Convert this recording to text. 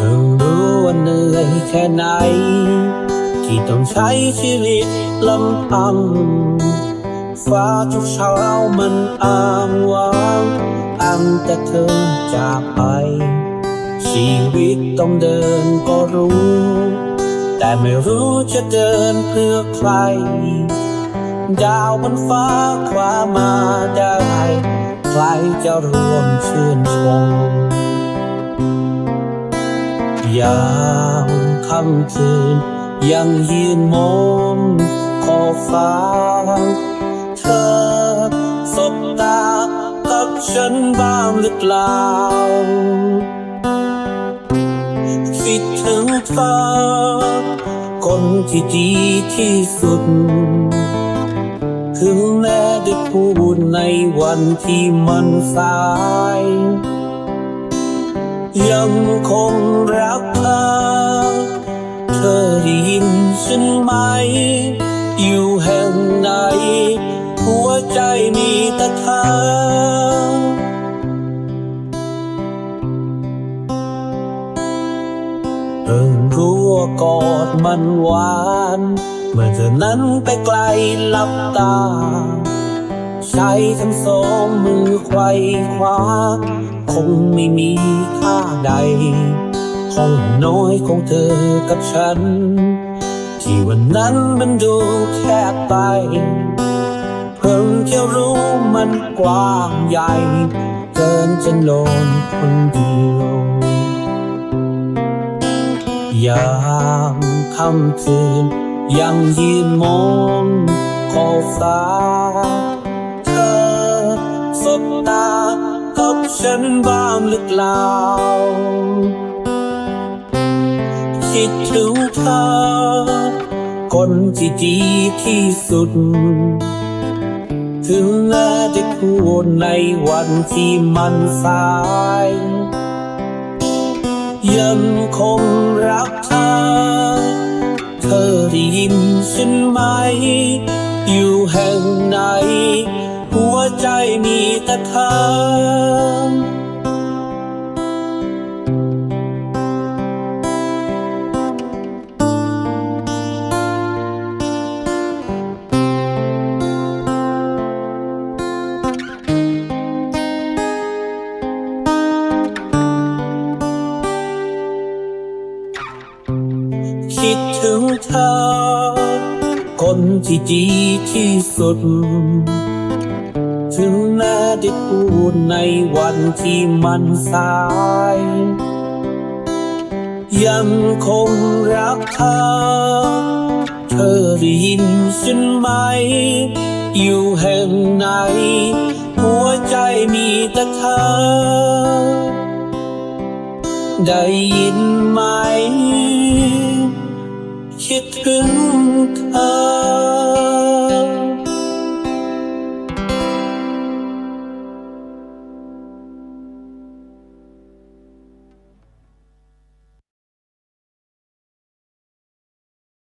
เพิ่งรู้ว่าเหนื่อยแค่ไหน ที่ต้องใช้ชีวิตลำพัง ฟ้าทุกเช้ามันอ้างว้างอ้างแต่เธอจากไป ชีวิตต้องเดินก็รู้ แต่ไม่รู้จะเดินเพื่อใคร ดาวบนฟ้าคว้ามาได้ ใครจะร่วมชื่นชม คืน ยังยืนมองขอบฟ้า เธอสบตากับฉันบ้างหรือเปล่าคิดถึงเธอ คนที่ดีที่สุด ถึงแม้ได้พูดในวันที่มันสาย ยังคงรักเธ อเธอได้ยินฉันไหม อยู่แห่งไหน หัวใจมีแต่เธอ เพิ่งรู้ว่ากอดมันหวาน เมื่อเธอนั้นไปไกลหลับตา ใช้ทั้งสองมือไขว้คว้า คงไม่มีค่าใด ห้องน้อยของเธอกับฉัน ที่วันนั้นมันดูแคบไป เพิ่งจะรู้มันกว้างใหญ่ เกินจะนอนคนเดียวยามค่ำคืนยังยืนมองขอบฟ้า เธอสบตากับฉันบ้างหรือเปล่า คิดถึงเธอ คนที่ดีที่สุด ถึงแม้ได้พูดในวันที่มันสาย ยังคงรักเธอ เธอได้ยินฉันไหม อยู่แห่งไหน หัวใจมีแต่เธอ คิดถึงเธอ คนที่ดีที่สุด ถึงแม้ได้พูดในวันที่มันสาย ยังคงรักเธอ เธอได้ยินฉันไหม อยู่แห่งไหน หัวใจมีแต่เธอ ได้ยินไหม คิดถึงเธอ